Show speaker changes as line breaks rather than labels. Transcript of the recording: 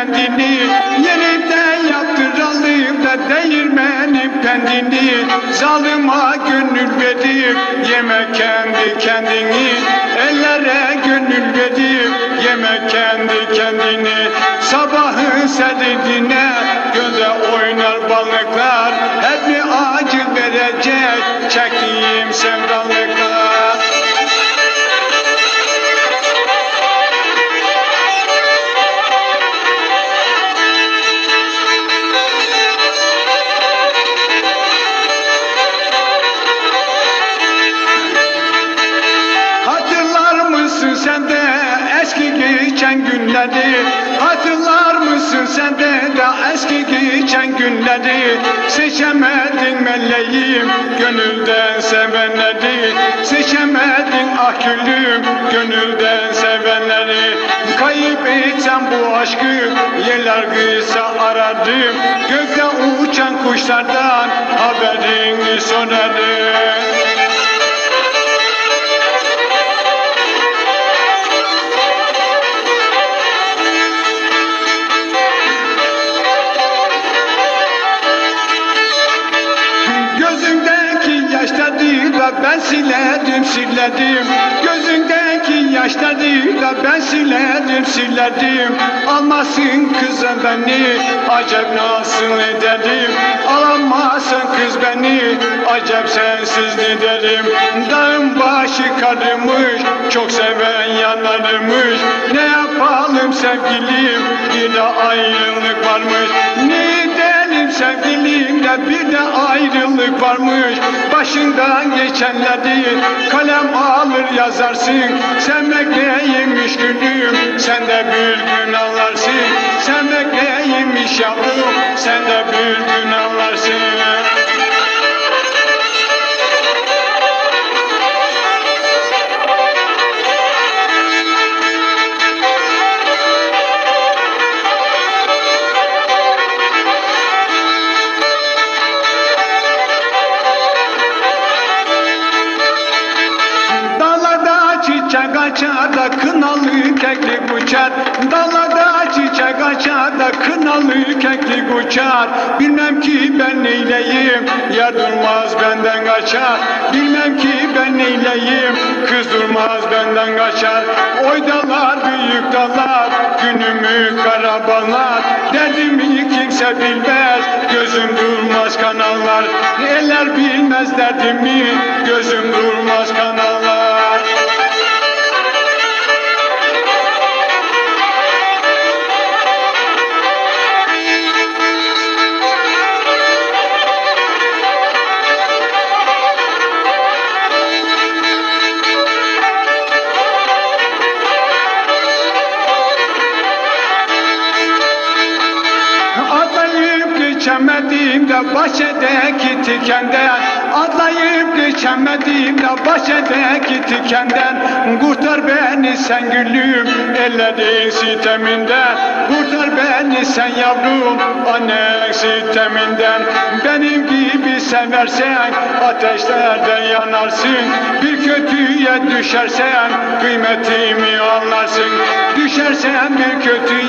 kendini Yeniden yaptıralım da değirmenin pendini Zalıma gönül verip yeme kendi kendini. Ellere gönül verip yeme kendi kendini mısın sen de eski geçen günleri Seçemedin meleğim gönülden sevenleri Seçemedin ah gülüm gönülden sevenleri. Kayıp etsem bu aşkı yerler kısa aradım Gökte uçan kuşlardan haberini sorarım siledim Gözündeki yaşları da ben siledim siledim Almasın kızım beni acep nasıl ederim? Alamazsın kız beni acep sensiz ne derim? Dağın başı karımış çok seven yanarmış Ne yapalım sevgilim de ayrılık varmış. Ne edelim sevgilim de bir de ayrılık varmış Başından geçenleri kalem alır yazarsın Sevmek neymiş gülüm sen de bir gün anlarsın. Sevmek neymiş yavrum sen de bir gün anlarsın keklik uçar. Dalada çiçek açar da kınalı keklik uçar. Bilmem ki ben neyleyim Yer durmaz benden kaçar. Bilmem ki ben neyleyim Kız durmaz benden kaçar. Oy dallar büyük dallar Günümü karabalar Derdimi kimse bilmez Gözüm durmaz kanallar. Eller bilmez derdimi geçemedim de bahçedeki tikenden Atlayıp geçemedim de bahçedeki tikenden Kurtar beni sen gülüm ellerin siteminden Kurtar beni sen yavrum annen siteminden Benim gibi seversen ateşlerde yanarsın. Bir kötüye düşersen kıymetimi anlarsın. Düşersen bir kötü